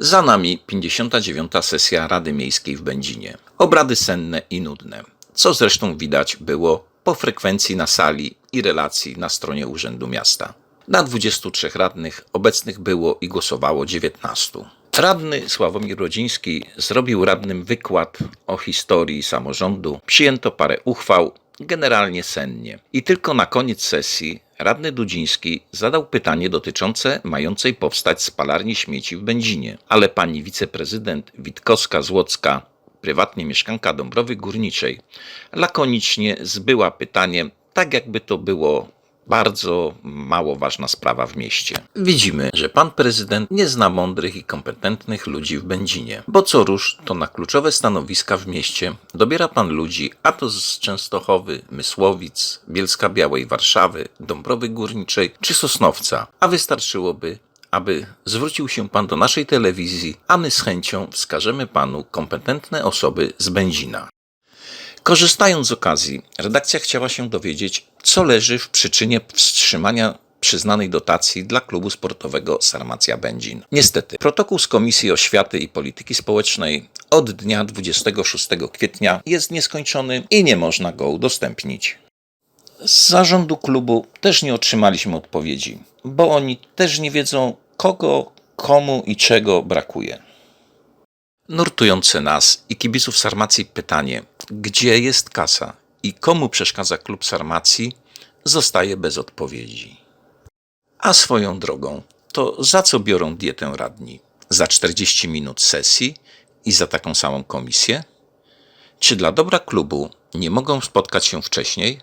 Za nami 59. sesja Rady Miejskiej w Będzinie. Obrady senne i nudne, co zresztą widać było po frekwencji na sali i relacji na stronie Urzędu Miasta. Na 23 radnych obecnych było i głosowało 19. Radny Sławomir Rodziński zrobił radnym wykład o historii samorządu, przyjęto parę uchwał, generalnie sennie. I tylko na koniec sesji radny Dudziński zadał pytanie dotyczące mającej powstać spalarni śmieci w Będzinie, ale pani wiceprezydent Witkowska-Złocka, prywatnie mieszkanka Dąbrowy Górniczej, lakonicznie zbyła pytanie, tak jakby to było bardzo mało ważna sprawa w mieście. Widzimy, że pan prezydent nie zna mądrych i kompetentnych ludzi w Będzinie, bo co rusz to na kluczowe stanowiska w mieście dobiera pan ludzi, a to z Częstochowy, Mysłowic, Bielska Białej, Warszawy, Dąbrowy Górniczej czy Sosnowca, a wystarczyłoby aby zwrócił się pan do naszej telewizji, a my z chęcią wskażemy panu kompetentne osoby z Będzina. Korzystając z okazji, redakcja chciała się dowiedzieć, co leży w przyczynie wstrzymania przyznanej dotacji dla klubu sportowego Sarmacja Będzin. Niestety, protokół z Komisji Oświaty i Polityki Społecznej od dnia 26 kwietnia jest nieskończony i nie można go udostępnić. Z zarządu klubu też nie otrzymaliśmy odpowiedzi, bo oni też nie wiedzą, kogo, komu i czego brakuje. Nurtujące nas i kibiców Sarmacji pytanie, gdzie jest kasa i komu przeszkadza klub Sarmacji, zostaje bez odpowiedzi. A swoją drogą, to za co biorą dietę radni? Za 40 minut sesji i za taką samą komisję? Czy dla dobra klubu nie mogą spotkać się wcześniej?